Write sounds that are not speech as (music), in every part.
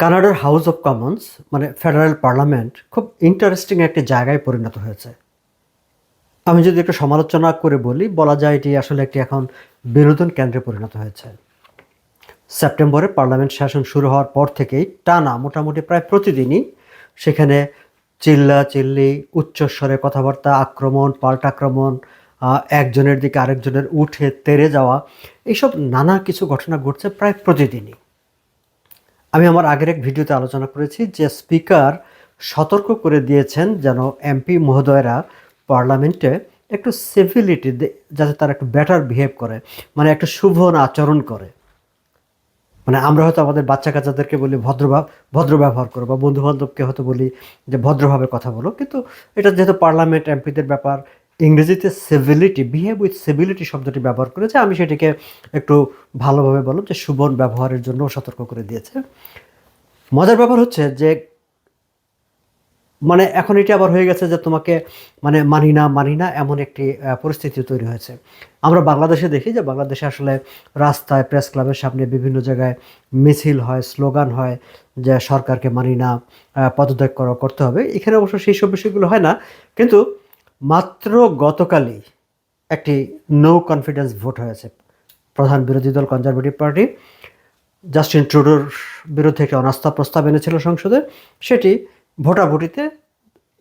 কানাডার house of Commons মানে federal parliament, খুব ইন্টারেস্টিং একটি জায়গায় পরিণত হয়েছে। আমি যদি একটু সমালোচনা করে বলি, বলা যায় এটি আসলে একটি এখন বিনোদন কেন্দ্রে পরিণত হয়েছে। সেপ্টেম্বরে পার্লামেন্ট শাসন শুরু হওয়ার পর থেকেই টানা মোটামুটি প্রায় প্রতিদিনই সেখানে চিল্লা চিল্লি, উচ্চস্বরে কথাবার্তা, আক্রমণ, পাল্টাক্রমণ একজনের দিকে আরেকজনের উঠে তেরে যাওয়া, এইসব নানা কিছু ঘটনা ঘটছে প্রায় প্রতিদিনই। আমি আমার আগের এক ভিডিওতে আলোচনা করেছি যে স্পিকার সতর্ক করে দিয়েছেন যেন এমপি মহোদয়রা পার্লামেন্টে একটু সিভিলিটি যাতে তারা একটু বেটার বিহেভ করে মানে একটা শুভ আচরণ করে। মানে আমরা হয়তো আমাদের বাচ্চা কাচ্চাদেরকে বলি ভদ্রভাব ভদ্র ব্যবহার করো, বা বন্ধু বান্ধবকে হয়তো বলি যে ভদ্রভাবে কথা বলো, কিন্তু এটা যেহেতু পার্লামেন্ট, এমপিদের ব্যাপার ইংরেজিতে সিভিলিটি বিহেভ উইথ সিভিলিটি শব্দটি ব্যবহার করেছে। আমি সেটিকে একটু ভালোভাবে বললাম যে সুবন ব্যবহারের জন্য সতর্ক করে দিয়েছে। মজার ব্যাপার হচ্ছে যে মানে এখন এটি আবার হয়ে গেছে যে তোমাকে মানে মানি না মানি না এমন একটি পরিস্থিতি তৈরি হয়েছে। আমরা বাংলাদেশে দেখি যে বাংলাদেশে আসলে রাস্তায় প্রেস ক্লাবের সামনে বিভিন্ন জায়গায় মিছিল হয় স্লোগান হয় যে সরকারকে মানি না পদত্যাগ করা, করতে হবে। এখানে অবশ্য সেই সব বিষয়গুলো হয় না। কিন্তু মাত্র গতকালই একটি নো কনফিডেন্স ভোট হয়েছে। প্রধান বিরোধী দল কনজারভেটিভ পার্টি জাস্টিন ট্রুডোর বিরুদ্ধে একটি অনাস্থা প্রস্তাব এনেছিল সংসদে। সেটি ভোটাভুটিতে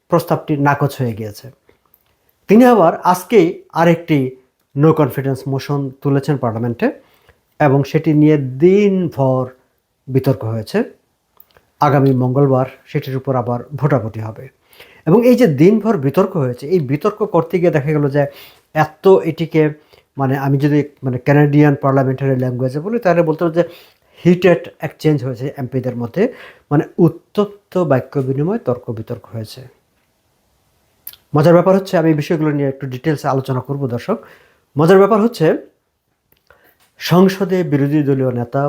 প্রস্তাবটি নাকচ হয়ে গিয়েছে। তিনি আবার আজকেই আরেকটি নো কনফিডেন্স মোশন তুলেছেন পার্লামেন্টে এবং সেটি নিয়ে দিনভর বিতর্ক হয়েছে। আগামী মঙ্গলবার সেটির উপর আবার ভোটাভুটি হবে। এবং এই যে দিনভর বিতর্ক হয়েছে, এই বিতর্ক করতে গিয়ে দেখা গেল যে এত এটিকে মানে আমি যদি মানে ক্যানাডিয়ান পার্লামেন্টারি ল্যাঙ্গুয়েজে বলি, তাহলে বলতে হবে যে হিটেড এক্সচেঞ্জ হয়েছে এমপিদের মধ্যে মানে উত্তপ্ত বাক্য বিনিময়, তর্ক বিতর্ক হয়েছে। মজার ব্যাপার হচ্ছে, আমি বিষয়গুলো নিয়ে একটু ডিটেলসে আলোচনা করব দর্শক। মজার ব্যাপার হচ্ছে, সংসদে বিরোধী দলীয় নেতা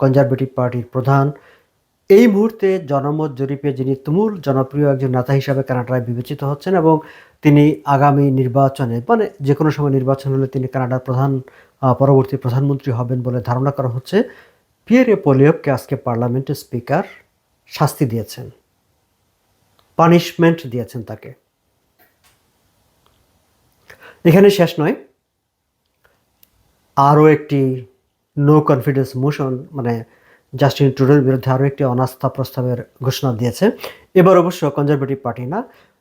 কনজারভেটিভ পার্টির প্রধান এই মুহূর্তে জনমত জরিপে যিনি তুমুল জনপ্রিয় একজন নেতা হিসাবে কানাডায় বিবেচিত হচ্ছেন এবং তিনি আগামী নির্বাচনে মানে যে কোনো সময় নির্বাচন হলে তিনি কানাডার প্রধান পরবর্তী প্রধানমন্ত্রী হবেন বলে ধারণা করা হচ্ছে। পিয়ারে পোলিওকে আজকে পার্লামেন্টের স্পিকার শাস্তি দিয়েছেন। পানিশমেন্ট দিয়েছেন তাকে। এখানে শেষ নয়। আরও একটি নো কনফিডেন্স মোশন মানে জাস্টিন ট্রুডোর বিরুদ্ধে আরও একটি অনাস্থা প্রস্তাবের ঘোষণা দিয়েছে। এবার অবশ্য কনজারভেটিভ পার্টি না,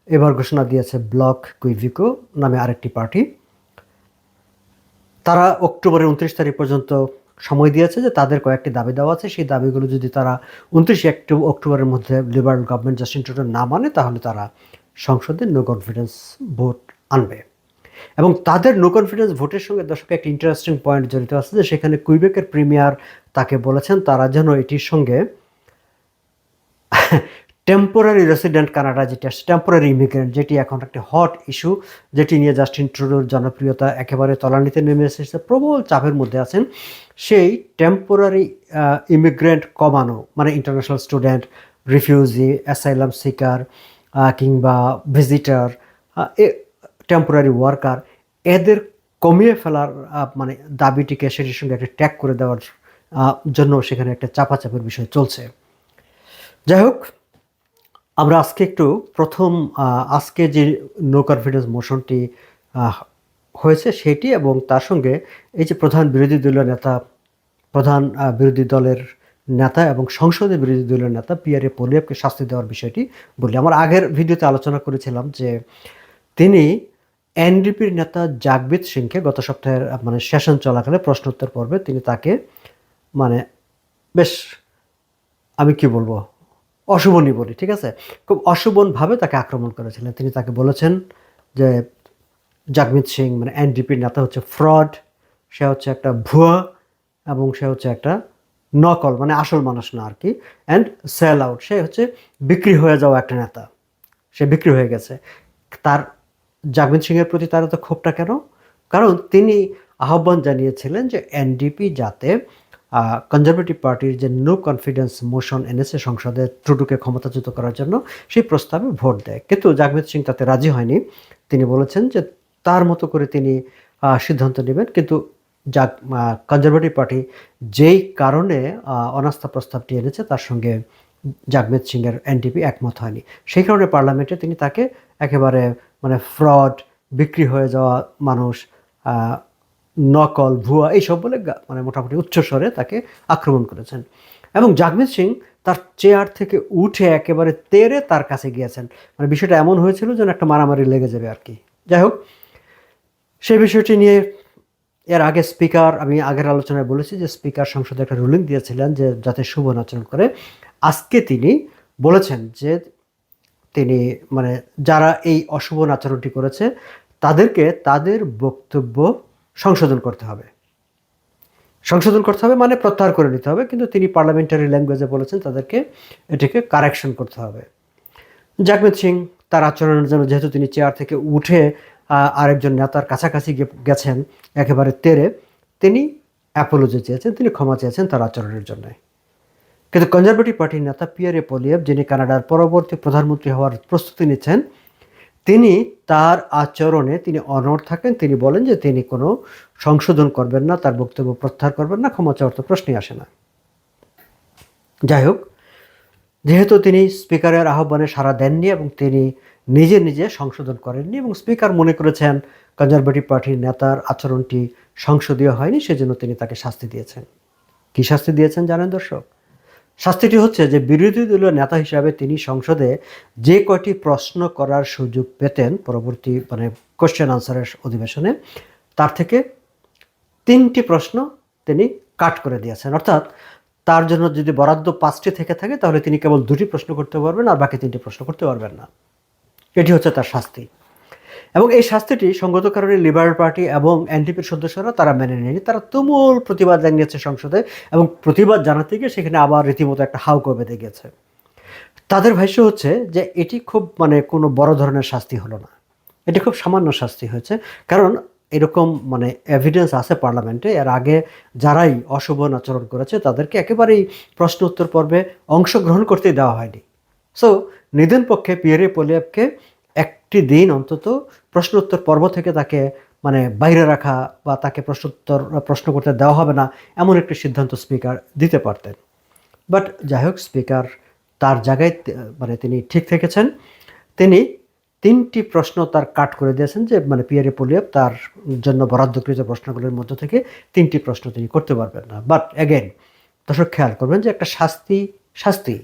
এবার ঘোষণা দিয়েছে ব্লক কুইভিকো নামে আরেকটি পার্টি। তারা অক্টোবরের উনত্রিশ তারিখ পর্যন্ত সময় দিয়েছে যে তাদের কয়েকটি দাবি দেওয়া আছে। সেই দাবিগুলো যদি তারা উনত্রিশে অক্টোবরের মধ্যে লিবারেল গভর্নমেন্ট জাস্টিন ট্রুডো না মানে তাহলে তারা সংসদে নো কনফিডেন্স ভোট আনবে। এবং তাদের নো কনফিডেন্স ভোটের সঙ্গে দর্শক একটা ইন্টারেস্টিং পয়েন্ট জড়িত আছে যে সেখানে কুইবেকের প্রিমিয়ার তাকে বলেছেন, তারা যেন এটির সঙ্গে টেম্পোরারি রেসিডেন্ট কানাডা যেটা টেম্পোরারি ইমিগ্রেন্ট যেটি এখন একটি হট ইস্যু যেটি নিয়ে জাস্টিন ট্রুডোর জনপ্রিয়তা একেবারে তলানিতে নেমে এসেছে, প্রবল চাপের মধ্যে আছেন। সেই টেম্পোরারি ইমিগ্রেন্ট কমানো মানে international student refugee asylum seeker কিংবা ভিজিটার টেম্পোরারি ওয়ার্কার এদের কমিয়ে ফেলার মানে দাবিটিকে সেটির সঙ্গে একটা ট্যাগ করে দেওয়ার জন্য সেখানে একটা চাপাচাপের বিষয় চলছে। যাই হোক, আমরা আজকে একটু প্রথম আজকে যে নো কনফিডেন্স মোশনটি হয়েছে সেটি এবং তার সঙ্গে এই যে প্রধান বিরোধী দলীয় নেতা, প্রধান বিরোধী দলের নেতা এবং সংসদে বিরোধী দলীয় নেতা পিয়ারে পোলিয়াপকে শাস্তি দেওয়ার বিষয়টি বলি। আমার আগের ভিডিওতে আলোচনা করেছিলাম যে তিনি এনডিপির নেতা জাগবিত সিংকে গত সপ্তাহের মানে সেশন চলাকালে প্রশ্নোত্তর পর্বে তিনি তাকে মানে বেশ, আমি কি বলব অশুভনই বলি, ঠিক আছে? খুব অশুভনভাবে তাকে আক্রমণ করেছিলেন। তিনি তাকে বলেছেন যে জাগমিত সিং মানে এনডিপির নেতা হচ্ছে ফ্রড, সে হচ্ছে একটা ভুয়া এবং সে হচ্ছে একটা নকল মানে আসল মানুষ না আর কি অ্যান্ড সেল আউট সে হচ্ছে বিক্রি হয়ে যাওয়া একটা নেতা। সে বিক্রি হয়ে গেছে। তার জাগমিত সিংয়ের প্রতি তার এত ক্ষোভটা কেন? কারণ তিনি আহ্বান জানিয়েছিলেন যে এনডিপি যাতে কনজারভেটিভ পার্টির যে নো কনফিডেন্স মোশন এনেছে সংসদে ট্রুডুকে ক্ষমতাচ্যুত করার জন্য, সেই প্রস্তাবে ভোট দেয়। কিন্তু জাগমিত সিং তাতে রাজি হয়নি। তিনি বলেছেন যে তার মতো করে তিনি সিদ্ধান্ত নেবেন। কিন্তু যা কনজারভেটিভ পার্টি যেই কারণে অনাস্থা প্রস্তাবটি এনেছে, তার সঙ্গে জাগমেদ সিংয়ের এনডিপি একমত হয়নি। সেই কারণে পার্লামেন্টে তিনি তাকে একেবারে মানে ফ্রড, বিক্রি হয়ে যাওয়া মানুষ নকল, ভুয়া এইসব বলে মানে মোটামুটি উচ্চস্বরে তাকে আক্রমণ করেছেন। এবং জাগমেদ সিং তার চেয়ার থেকে উঠে একেবারে তেরে তার কাছে গিয়েছেন। মানে বিষয়টা এমন হয়েছিল যেন একটা মারামারি লেগে যাবে আর কি। যাই হোক সেই বিষয়টি নিয়ে এর আগে স্পিকার, আমি আগের আলোচনায় বলেছি যে স্পিকার সংসদে একটা রুলিং দিয়েছিলেন যে যাতে শুভ আচরণ করে। আজকে তিনি বলেছেন যে তিনি মানে যারা এই অশুভ আচরণটি করেছে, তাদেরকে তাদের বক্তব্য সংশোধন করতে হবে। সংশোধন করতে হবে মানে প্রত্যাহার করে নিতে হবে, কিন্তু তিনি পার্লামেন্টারি ল্যাঙ্গুয়েজে বলেছেন তাদেরকে এটিকে কারেকশন করতে হবে। জাগমেদ সিং তার আচরণের জন্য যেহেতু তিনি চেয়ার থেকে উঠে আরেকজন নেতার কাছাকাছি গেছেন, একেবারে তেরে। তিনি অ্যাপোলজি চেয়েছেন, তিনি ক্ষমা চেয়েছেন তার আচরণের জন্য। কিন্তু কনজারভেটিভ পার্টির নেতা পিয়ারে পলিয়েভ, যিনি কানাডার পরবর্তী প্রধানমন্ত্রী হওয়ার প্রস্তুতি নিচ্ছেন, তিনি তার আচরণে তিনি অনড় থাকেন। তিনি বলেন যে তিনি কোনো সংশোধন করবেন না, তার বক্তব্য প্রত্যাহার করবেন না, ক্ষমা চাওয়ার তো প্রশ্নই আসে না। যাই হোক, যেহেতু তিনি স্পিকারের আহ্বানে সাড়া দেননি এবং তিনি নিজে নিজে সংশোধন করেননি এবং স্পিকার মনে করেছেন কনজারভেটিভ পার্টির নেতার আচরণটি সংসদীয় হয়নি, সেজন্য তিনি তাকে শাস্তি দিয়েছেন। কি শাস্তি দিয়েছেন জানেন দর্শক? শাস্তিটি হচ্ছে যে বিরোধী দলীয় নেতা হিসাবে তিনি সংসদে যে কয়টি প্রশ্ন করার সুযোগ পেতেন পরবর্তী মানে কোশ্চেন আনসারের অধিবেশনে, তার থেকে তিনটি প্রশ্ন তিনি কাট করে দিয়েছেন। অর্থাৎ তার জন্য যদি বরাদ্দ পাঁচটি থেকে থাকে, তাহলে তিনি কেবল দুটি প্রশ্ন করতে পারবেন আর বাকি তিনটি প্রশ্ন করতে পারবেন না। এটি হচ্ছে তার শাস্তি। এবং এই শাস্তিটি সঙ্গত কারণে লিবারেল পার্টি এবং এনডিপির সদস্যরা তারা মেনে নেয়নি। তারা তুমুল প্রতিবাদ জানিয়েছে সংসদে এবং প্রতিবাদ জানাতে গিয়ে সেখানে আবার রীতিমতো একটা হাউকো বেঁধে গেছে তাদের ভাষ্য হচ্ছে যে এটি খুব মানে কোনো বড় ধরনের শাস্তি হলো না। এটি খুব সামান্য শাস্তি হয়েছে। কারণ এরকম মানে এভিডেন্স আছে পার্লামেন্টে এর আগে যারাই অশুভ আচরণ করেছে তাদেরকে একেবারেই প্রশ্ন উত্তর পর্বে অংশগ্রহণ করতে দেওয়া হয়নি। সো নিদেন পক্ষে পিয়ারে পোলিয়াবকে একটি দিন অন্তত প্রশ্ন উত্তর পর্ব থেকে তাকে মানে বাইরে রাখা বা তাকে প্রশ্নোত্তর, প্রশ্ন করতে দেওয়া হবে না এমন একটি সিদ্ধান্ত স্পিকার দিতে পারতেন। বাট যাই হোক, স্পিকার তার জায়গায় মানে তিনি ঠিক থেকেছেন। তিনি তিনটি প্রশ্ন তার কাট করে দিয়েছেন যে মানে পিয়ারে পোলিয়াব তার জন্য বরাদ্দকৃত প্রশ্নগুলোর মধ্য থেকে তিনটি প্রশ্ন তিনি করতে পারবেন না। বাট অ্যাগেন দর্শক, খেয়াল করবেন যে একটা শাস্তি শাস্তি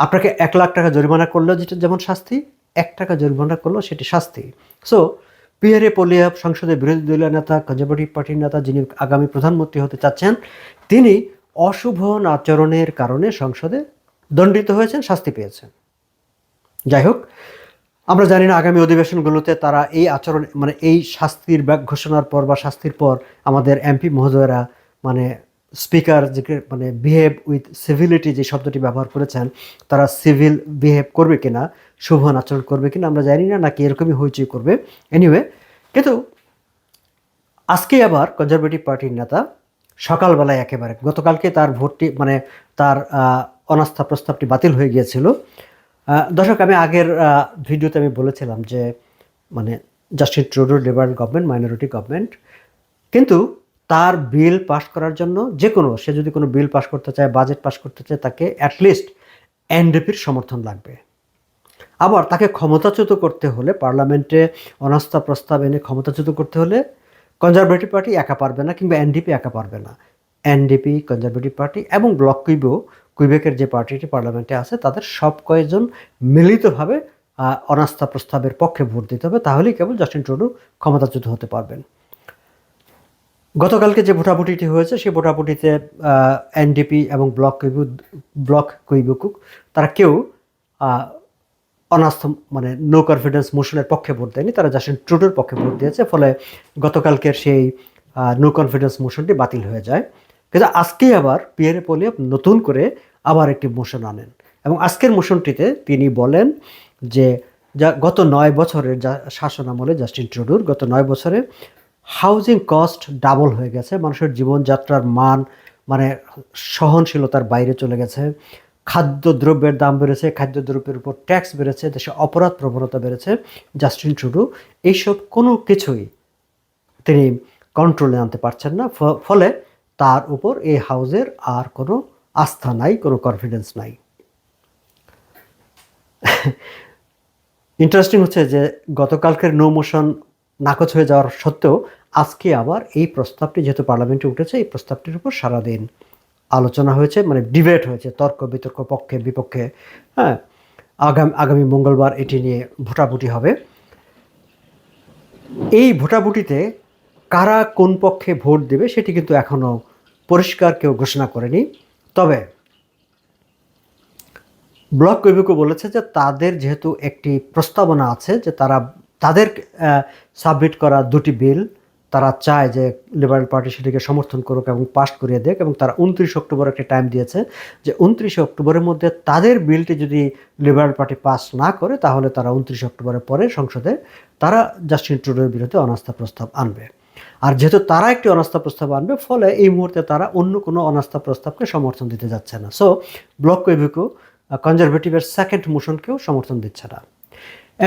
আপনাকে এক লাখ টাকা জরিমানা করলেও যেটা যেমন শাস্তি, এক টাকা জরিমানা করলেও সেটি শাস্তি। সো পিয়ারে পোলিয়াব সংসদের বিরোধী দলীয় নেতা কনজারভেটিভ পার্টির নেতা যিনি আগামী প্রধানমন্ত্রী হতে চাচ্ছেন, তিনি অশুভ আচরণের কারণে সংসদে দণ্ডিত হয়েছেন, শাস্তি পেয়েছেন। যাই হোক, আমরা জানি না আগামী অধিবেশনগুলোতে তারা এই আচরণ মানে এই শাস্তির ঘোষণার পর বা শাস্তির পর আমাদের এমপি মহোদয়রা মানে স্পিকার যে মানে বিহেভ উইথ সিভিলিটি যে শব্দটি ব্যবহার করেছেন, তারা সিভিল বিহেভ করবে কিনা, শুভ আচরণ করবে কিনা আমরা জানি না, নাকি এরকমই হইচই করবে। এনিওয়ে কিন্তু আজকে আবার কনজারভেটিভ পার্টির নেতা সকালবেলায় একেবারে, গতকালকে তার ভোটটি মানে তার অনাস্থা প্রস্তাবটি বাতিল হয়ে গিয়েছিল। দর্শক, আমি আগের ভিডিওতে আমি বলেছিলাম যে মানে জাস্টিন ট্রুডোর লিবারেল গভর্নমেন্ট মাইনরিটি গভর্নমেন্ট কিন্তু তার বিল পাস করার জন্য যে কোনো সে যদি কোনো বিল পাস করতে চায়, বাজেট পাস করতে চায়, তাকে অ্যাটলিস্ট এনডিপির সমর্থন লাগবে। আবার তাকে ক্ষমতাচ্যুত করতে হলে, পার্লামেন্টে অনাস্থা প্রস্তাব এনে ক্ষমতাচ্যুত করতে হলে কনজারভেটিভ পার্টি একা পারবে না কিংবা এনডিপি একা পারবে না। এনডিপি কনজারভেটিভ পার্টি এবং ব্লক কুইবো, কুইবেকের যে পার্টিটি পার্লামেন্টে আছে, তাদের সব কয়েকজন মিলিতভাবে অনাস্থা প্রস্তাবের পক্ষে ভোট দিতে হবে, তাহলেই কেবল জাস্টিন ট্রুডো ক্ষমতাচ্যুত হতে পারবেন। গতকালকে যে ভোটাভুটিটি হয়েছে, সেই ভোটাভুটিতে এনডিপি এবং ব্লক কুইবু ব্লক কুইবুকুক, তারা কেউ অনাস্থ মানে নো কনফিডেন্স মোশনের পক্ষে ভোট দেয়নি, তারা জাস্টিন ট্রুডোর পক্ষে ভোট দিয়েছে, ফলে গতকালকের সেই নো কনফিডেন্স মোশনটি বাতিল হয়ে যায়। কিন্তু আজকেই আবার পিয়ারে পোলিয়াপ নতুন করে আবার একটি মোশন আনেন। এবং আজকের মোশনটিতে তিনি বলেন যে, যা গত নয় বছরের যা শাসন আমলে জাস্টিন ট্রুডোর, গত নয় বছরে হাউজিং কস্ট ডাবল হয়ে গেছে। মানুষের জীবনযাত্রার মান মানে সহনশীলতার বাইরে চলে গেছে। খাদ্যদ্রব্যের দাম বেড়েছে, খাদ্যদ্রব্যের উপর ট্যাক্স বেড়েছে, দেশে অপরাধ প্রবণতা বেড়েছে। জাস্টিন ট্রুডো এইসব কোনো কিছুই তিনি কন্ট্রোলে আনতে পারছেন না। ফলে তার উপর এই হাউজের আর কোনো আস্থা নাই, কোনো কনফিডেন্স নাই। (laughs) ইন্টারেস্টিং হচ্ছে যে গতকালকের নো মোশন নাকচ হয়ে যাওয়ার সত্ত্বেও আজকে আবার এই প্রস্তাবটি যেহেতু পার্লামেন্টে উঠেছে, এই প্রস্তাবটির উপর সারাদিন আলোচনা হয়েছে মানে ডিবেট হয়েছে, তর্ক বিতর্ক পক্ষে, বিপক্ষে হ্যাঁ আগামী আগামী মঙ্গলবার এটি নিয়ে ভোটাভুটি হবে। এই ভোটাভুটিতে কারা কোন পক্ষে ভোট দেবে সেটি কিন্তু এখনও পরিষ্কার কেউ ঘোষণা করেনি। তবে ব্লক কবিকো বলেছে যে তাদের যেহেতু একটি প্রস্তাবনা আছে যে তারা তাদের সাবমিট করা দুটি বিল তারা চায় যে লিবারেল পার্টি সেটিকে সমর্থন করুক এবং পাস করিয়ে দেখ এবং তারা উনত্রিশ অক্টোবর একটা টাইম দিয়েছে যে উনত্রিশে অক্টোবরের মধ্যে তাদের বিলটি যদি লিবারেল পার্টি পাস না করে তাহলে তারা উনত্রিশ অক্টোবরের পরে সংসদে তারা জাস্টিন ট্রুডোর বিরুদ্ধে অনাস্থা প্রস্তাব আনবে। আর যেহেতু তারা একটি অনাস্থা প্রস্তাব আনবে, ফলে এই মুহূর্তে তারা অন্য কোনো অনাস্থা প্রস্তাবকে সমর্থন দিতে যাচ্ছে না। সো ব্লক কৈভিকো কনজারভেটিভের সেকেন্ড মোশনকেও সমর্থন দিচ্ছে না।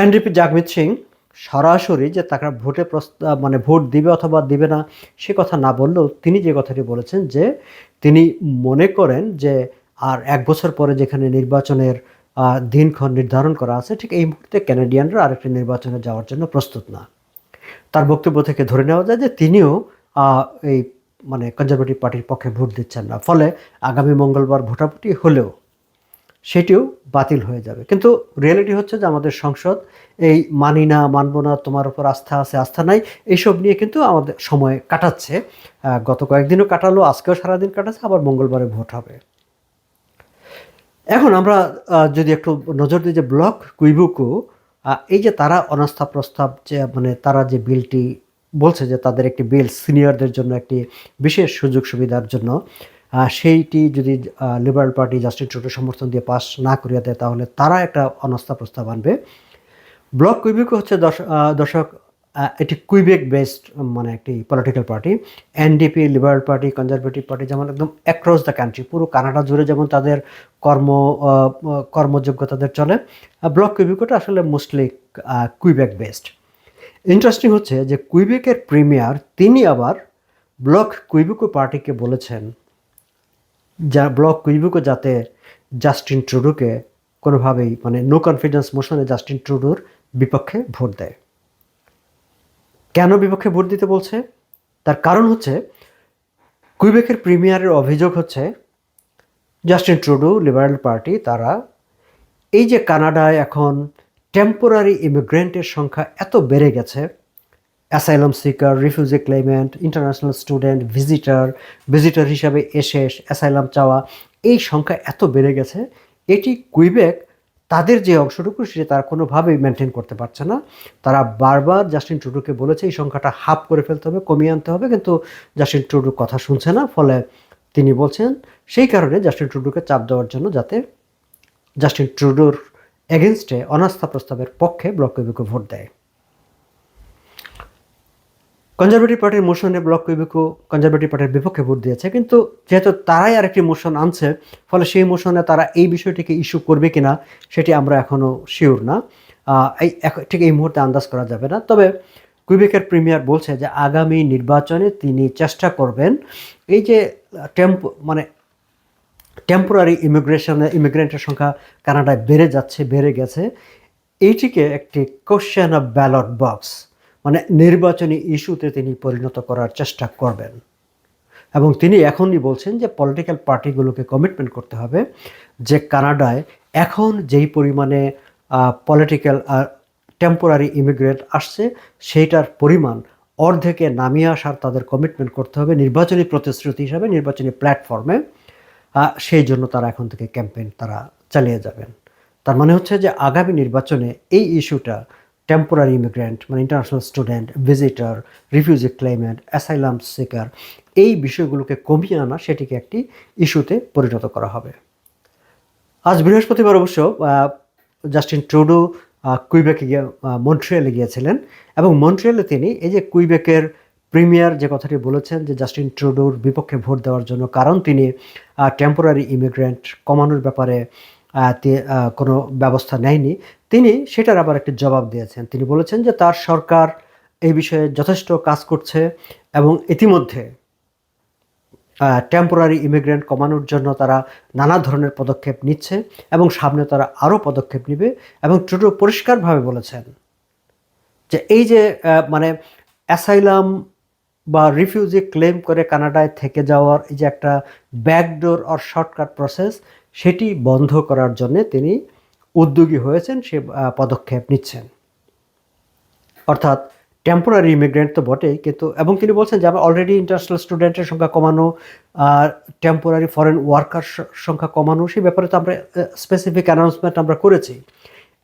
এনডিপি জাগমিত সিং সরাসরি যে তারা ভোটে প্রস্তাব মানে ভোট দিবে অথবা দিবে না, সে কথা না বললেও তিনি যে কথাটি বলেছেন যে তিনি মনে করেন যে আর এক বছর পরে যেখানে নির্বাচনের দিনক্ষণ নির্ধারণ করা আছে, ঠিক এই মুহূর্তে ক্যানাডিয়ানরা আরেকটি নির্বাচনে যাওয়ার জন্য প্রস্তুত না। তার বক্তব্য থেকে ধরে নেওয়া যায় যে তিনিও এই মানে কনজারভেটিভ পার্টির পক্ষে ভোট দিচ্ছেন না। ফলে আগামী মঙ্গলবার ভোটাভুটি হলেও সেটিও বাতিল হয়ে যাবে। কিন্তু রিয়েলিটি হচ্ছে যে আমাদের সংসদ এই মানি না, মানব না, তোমার উপর আস্থা আছে, আস্থা নাই, এইসব নিয়ে কিন্তু আমাদের সময় কাটাচ্ছে। গত কয়েকদিনও কাটালো, আজকেও সারাদিন কাটাচ্ছে, আবার মঙ্গলবারে ভোট হবে। এখন আমরা যদি একটু নজর দিই যে ব্লক কুইবুকু এই যে তারা অনাস্থা প্রস্তাব যে মানে তারা যে বিলটি বলছে যে তাদের একটি বিল সিনিয়রদের জন্য একটি বিশেষ সুযোগ সুবিধার জন্য সেইটি যদি লিবারেল পার্টি জাস্টিস ট্রুডো সমর্থন দিয়ে পাস না করিয়া দেয়, তাহলে তারা একটা অনাস্থা প্রস্তাব আনবে। ব্লক কুইবেক হচ্ছে দর্শক এটি কুইবেক বেসড মানে একটি political party NDP liberal party conservative party যেমন একদম অ্যাক্রস দ্য কান্ট্রি পুরো কানাডা জুড়ে যেমন তাদের কর্ম কর্মযোগ্য তাদের চলে। ব্লক কুইবেকটা আসলে মোস্টলি কুইবেক বেসড ইন্টারেস্টিং হচ্ছে যে কুইবেকের প্রিমিয়ার তিনি আবার ব্লক কুইবেকো পার্টিকে বলেছেন যা ব্লক কুইবেকো যাতে জাস্টিন ট্রুডুকে কোনোভাবেই মানে নো কনফিডেন্স মোশনে জাস্টিন ট্রুডুর বিপক্ষে ভোট দেয়। কেন বিপক্ষে ভোট দিতে বলছে? তার কারণ হচ্ছে কুইবেকের প্রিমিয়ারের অভিযোগ হচ্ছে জাস্টিন ট্রুডু লিবারেল পার্টি তারা এই যে কানাডায় এখন টেম্পোরারি ইমিগ্রেন্টের সংখ্যা এত বেড়ে গেছে asylum seeker, refugee claimant international student, visitor visitor হিসাবে এসে অ্যাসাইলাম চাওয়া। এই সংখ্যা এত বেড়ে গেছে, এটি কুইবেক তাদের যে অংশটুকু সেটা তারা কোনোভাবেই মেনটেন করতে পারছে না। তারা বারবার জাস্টিন ট্রুডোকে বলেছে, এই সংখ্যাটা হাফ করে ফেলতে হবে, কমিয়ে আনতে হবে। কিন্তু জাস্টিন ট্রুডো কথা শুনছে না, ফলে তিনি বলছেন, সেই কারণে জাস্টিন ট্রুডোকে চাপ দেওয়ার জন্য যাতে জাস্টিন ট্রুডোর এগেনস্টে অনাস্থা প্রস্তাবের পক্ষে ব্লক কুইবেকো ভোট দেয়। কনজারভেটিভ পার্টির মোশনে ব্লক কুইবেকো কনজারভেটিভ পার্টির বিপক্ষে ভোট দিয়েছে, কিন্তু যেহেতু তারাই আরেকটি মোশন আনছে, ফলে সেই মোশনে তারা এই বিষয়টিকে ইস্যু করবে কিনা সেটি আমরা এখনও শিওর না। এই ঠিক এই মুহূর্তে আন্দাজ করা যাবে না। তবে কুইবেকের প্রিমিয়ার বলছে যে আগামী নির্বাচনে তিনি চেষ্টা করবেন এই যে টেম্প মানে টেম্পোরারি ইমিগ্রেশনে ইমিগ্রেন্টের সংখ্যা কানাডায় বেড়ে যাচ্ছে, বেড়ে গেছে, এইটিকে একটি কোশ্চেন অফ ব্যালট বক্স মানে নির্বাচনী ইস্যুতে তিনি পরিণত করার চেষ্টা করবেন। এবং তিনি এখনই বলছেন যে পলিটিক্যাল পার্টিগুলোকে কমিটমেন্ট করতে হবে যে কানাডায় এখন যেই পরিমাণে পলিটিক্যাল টেম্পোরারি ইমিগ্রেন্ট আসছে, সেইটার পরিমাণ অর্ধেকে নামিয়ে আসার তাদের কমিটমেন্ট করতে হবে নির্বাচনী প্রতিশ্রুতি হিসাবে, নির্বাচনী প্ল্যাটফর্মে সেই জন্য তারা এখন থেকে ক্যাম্পেইন তারা চালিয়ে যাবেন। তার মানে হচ্ছে যে আগামী নির্বাচনে এই ইস্যুটা টেম্পোরারি ইমিগ্রেন্ট মানে international student visitor refugee claimant asylum seeker এই বিষয়গুলোকে কমিয়ে আনা সেটিকে একটি ইস্যুতে পরিণত করা হবে। আজ বৃহস্পতিবার অবশ্য জাস্টিন ট্রুডো কুইবেকে গিয়ে মন্ট্রিয়ালে গিয়েছিলেন এবং মন্ট্রিয়ালে তিনি এই যে কুইবেকের প্রিমিয়ার যে কথাটি বলেছেন যে জাস্টিন ট্রুডোর বিপক্ষে ভোট দেওয়ার জন্য, কারণ তিনি টেম্পোরারি ইমিগ্রেন্ট কমানোর ব্যাপারে কোনো ব্যবস্থা নেয়নি। তিনি সেটার আবার একটি জবাব দিয়েছেন। তিনি বলেছেন যে তার সরকার এই বিষয়ে যথেষ্ট কাজ করছে এবং ইতিমধ্যে টেম্পোরারি ইমিগ্রেন্ট কমানোর জন্য তারা নানা ধরনের পদক্ষেপ নিচ্ছে এবং সামনে তারা আরও পদক্ষেপ নেবে এবং ট্রুডো পরিষ্কারভাবে বলেছেন যে এই যে মানে অ্যাসাইলাম বা রিফিউজি ক্লেম করে কানাডায় থেকে যাওয়ার এই যে একটা ব্যাকডোর অর শর্টকাট প্রসেস সেটি বন্ধ করার জন্য তিনি উদ্যোগী হয়েছেন, সে পদক্ষেপ নিচ্ছেন। অর্থাৎ টেম্পোরারি ইমিগ্রেন্ট তো বটেই, কিন্তু, এবং তিনি বলছেন যে আমরা অলরেডি ইন্টারন্যাশনাল স্টুডেন্টের সংখ্যা কমানো, আর টেম্পোরারি ফরেন ওয়ার্কার সংখ্যা কমানো সেই ব্যাপারে তো আমরা স্পেসিফিক অ্যানাউন্সমেন্ট আমরা করেছি।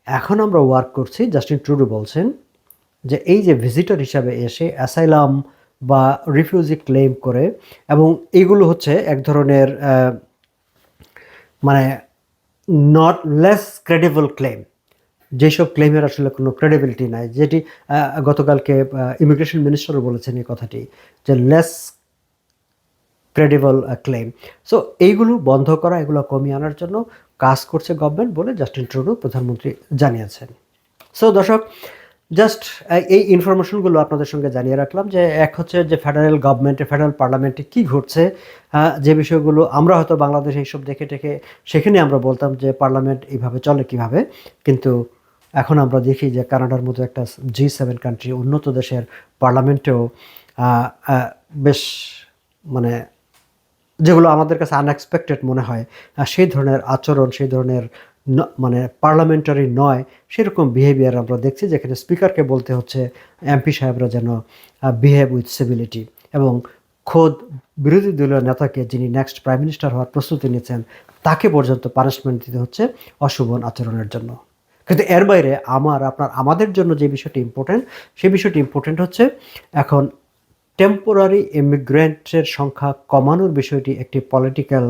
এখন আমরা ওয়ার্ক করছি জাস্টিন ট্রুডো বলছেন যে এই যে ভিজিটর হিসাবে এসে অ্যাসাইলাম বা রিফিউজি ক্লেম করে এবং এগুলো হচ্ছে এক ধরনের মানে নট লেস ক্রেডিবল ক্লেম যেসব ক্লেমের আসলে কোনো ক্রেডিবিলিটি নাই, যেটি গতকালকে ইমিগ্রেশন মিনিস্টারও বলেছেন এই কথাটি, যে লেস ক্রেডিবল ক্লেম সো এইগুলো বন্ধ করা, এগুলো কমিয়ে আনার জন্য কাজ করছে গভর্নমেন্ট বলে জাস্টিন ট্রুডো প্রধানমন্ত্রী জানিয়েছেন। সো দর্শক জাস্ট এই ইনফরমেশনগুলো আপনাদের সঙ্গে জানিয়ে রাখলাম যে এক হচ্ছে যে ফেডারেল গভর্নমেন্টে ফেডারেল পার্লামেন্টে কী ঘটছে যে বিষয়গুলো আমরা হয়তো বাংলাদেশে এইসব দেখে টেকে সেখানে আমরা বলতাম যে পার্লামেন্ট এইভাবে চলে কীভাবে, কিন্তু এখন আমরা দেখি যে কানাডার মতো একটা জি সেভেন কান্ট্রি উন্নত দেশের পার্লামেন্টেও বেশ মানে যেগুলো আমাদের কাছে আনএক্সপেক্টেড মনে হয় সেই ধরনের আচরণ, সেই ধরনের মানে পার্লামেন্টারি নয়, সেরকম বিহেভিয়ার আমরা দেখছি যেখানে স্পিকারকে বলতে হচ্ছে এমপি সাহেবরা যেন বিহেভ উইথ সিভিলিটি এবং খোদ বিরোধী দলীয় নেতাকে যিনি নেক্সট প্রাইম মিনিস্টার হওয়ার প্রস্তুতি নিচ্ছেন, তাকে পর্যন্ত পানিশমেন্ট দিতে হচ্ছে অশুভন আচরণের জন্য। কিন্তু এর বাইরে আমার, আপনার, আমাদের জন্য যে বিষয়টি ইম্পর্টেন্ট সেই বিষয়টি ইম্পর্টেন্ট হচ্ছে এখন টেম্পোরারি ইমিগ্রেন্টের সংখ্যা কমানোর বিষয়টি একটি পলিটিক্যাল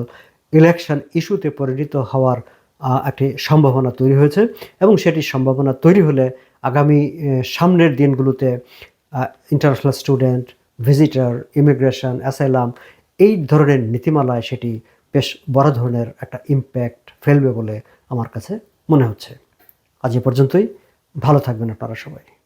ইলেকশন ইস্যুতে পরিণত হওয়ার একটি সম্ভাবনা তৈরি হয়েছে এবং সেটি সম্ভাবনা তৈরি হলে আগামী সামনের দিনগুলোতে international student visitor immigration asylum এই ধরনের নীতিমালায় সেটি বেশ বড় ধরনের একটা ইম্প্যাক্ট ফেলবে বলে আমার কাছে মনে হচ্ছে। আজ এ পর্যন্তই। ভালো থাকবেন আপনারা সবাই।